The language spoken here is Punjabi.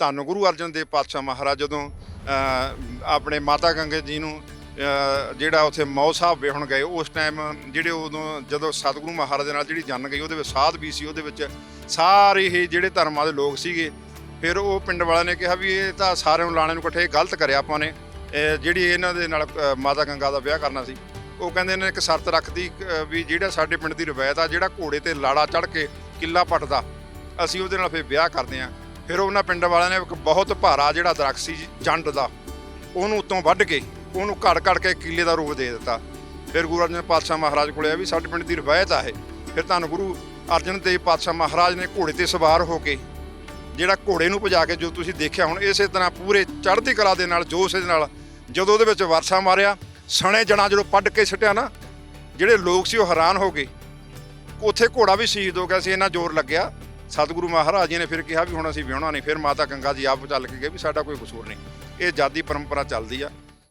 ਧੰਨ ਗੁਰੂ ਅਰਜਨ ਦੇਵ ਪਾਤਸ਼ਾਹ ਮਹਾਰਾਜ ਜਦੋਂ ਆਪਣੇ ਮਾਤਾ ਗੰਗੇ ਜੀ ਨੂੰ ਜਿਹੜਾ ਉੱਥੇ ਮੌ ਸਾਹਿਬ ਵਿਹਣ ਗਏ, ਉਸ ਟਾਈਮ ਜਿਹੜੇ ਉਦੋਂ ਜਦੋਂ ਸਤਿਗੁਰੂ ਮਹਾਰਾਜ ਦੇ ਨਾਲ ਜਿਹੜੀ ਜੰਨ ਗਈ, ਉਹਦੇ ਵਿੱਚ ਸਾਧ ਵੀ ਸੀ, ਉਹਦੇ ਵਿੱਚ ਸਾਰੇ ਇਹ ਜਿਹੜੇ ਧਰਮਾਂ ਦੇ ਲੋਕ ਸੀਗੇ, ਫਿਰ ਉਹ ਪਿੰਡ ਵਾਲਿਆਂ ਨੇ ਕਿਹਾ ਵੀ ਇਹ ਤਾਂ ਸਾਰਿਆਂ ਨੂੰ ਲਾਣੇ ਨੂੰ ਇਕੱਠੇ ਗਲਤ ਕਰਿਆ ਆਪਾਂ ਨੇ ਜਿਹੜੀ ਇਹਨਾਂ ਦੇ ਨਾਲ ਮਾਤਾ ਗੰਗਾ ਦਾ ਵਿਆਹ ਕਰਨਾ ਸੀ, ਉਹ ਕਹਿੰਦੇ ਨੇ ਇੱਕ ਸ਼ਰਤ ਰੱਖਦੀ ਵੀ ਜਿਹੜਾ ਸਾਡੇ ਪਿੰਡ ਦੀ ਰਵਾਇਤ ਆ, ਜਿਹੜਾ ਘੋੜੇ ਤੇ ਲਾੜਾ ਚੜ ਕੇ ਕਿੱਲਾ ਪੱਟਦਾ, ਅਸੀਂ ਉਹਦੇ ਨਾਲ ਫਿਰ ਵਿਆਹ ਕਰਦੇ ਆਂ ਫਿਰ ਉਹਨਾਂ ਪਿੰਡ ਵਾਲਿਆਂ ਨੇ ਇੱਕ ਬਹੁਤ ਭਾਰਾ ਜਿਹੜਾ ਦਰਖਤ ਸੀ ਜੰਡ ਦਾ, ਉਹਨੂੰ ਉੱਤੋਂ ਵੱਢ ਕੇ, ਉਹਨੂੰ ਘੜ ਘੜ ਕੇ ਕਿੱਲੇ ਦਾ ਰੂਪ ਦੇ ਦਿੱਤਾ। ਫਿਰ ਗੁਰੂ ਅਰਜਨ ਪਾਤਸ਼ਾਹ ਮਹਾਰਾਜ ਕੋਲੇ ਆ ਵੀ ਸਾਡੇ ਪਿੰਡ ਦੀ ਰਵਾਇਤ ਆ ਇਹ। ਫਿਰ ਧੰਨ ਗੁਰੂ ਅਰਜਨ ਦੇਵ ਪਾਤਸ਼ਾਹ ਮਹਾਰਾਜ ਨੇ ਘੋੜੇ ਤੇ ਸਵਾਰ ਹੋ ਕੇ, ਜਿਹੜਾ ਘੋੜੇ ਨੂੰ ਭਜਾ ਕੇ ਜੋ ਤੁਸੀਂ ਦੇਖਿਆ ਹੁਣ, ਇਸੇ ਤਰ੍ਹਾਂ ਪੂਰੇ ਚੜ੍ਹਦੀ ਕਲਾ ਦੇ ਨਾਲ, ਜੋਸ਼ ਦੇ ਨਾਲ, ਜਦੋਂ ਉਹਦੇ ਵਿੱਚ ਵਰਸਾ ਮਾਰਿਆ, ਸਣੇ ਜਣਾ ਜਦੋਂ ਪੱਡ ਕੇ ਛੱਟਿਆ ਨਾ, ਜਿਹੜੇ ਲੋਕ ਸੀ ਉਹ ਹੈਰਾਨ ਹੋ ਗਏ। ਉੱਥੇ ਘੋੜਾ ਵੀ ਸ਼ਹੀਦ ਹੋ ਗਿਆ ਸੀ, ਇੰਨਾ ਜ਼ੋਰ ਲੱਗਿਆ। ਸਤਿਗੁਰੂ ਮਹਾਰਾਜ ਜੀ ਨੇ ਫਿਰ ਕਿਹਾ ਵੀ ਹੁਣ ਅਸੀਂ ਵਿਆਹਣਾ ਨਹੀਂ, ਫਿਰ ਮਾਤਾ ਗੰਗਾ ਜੀ ਆਪ ਚੱਲ ਕੇ ਗਏ ਵੀ ਸਾਡਾ ਕੋਈ ਕਸੂਰ ਨਹੀਂ। ਇਹ ਜਾਦੀ ਪਰੰਪਰਾ ਚੱਲਦੀ ਆ।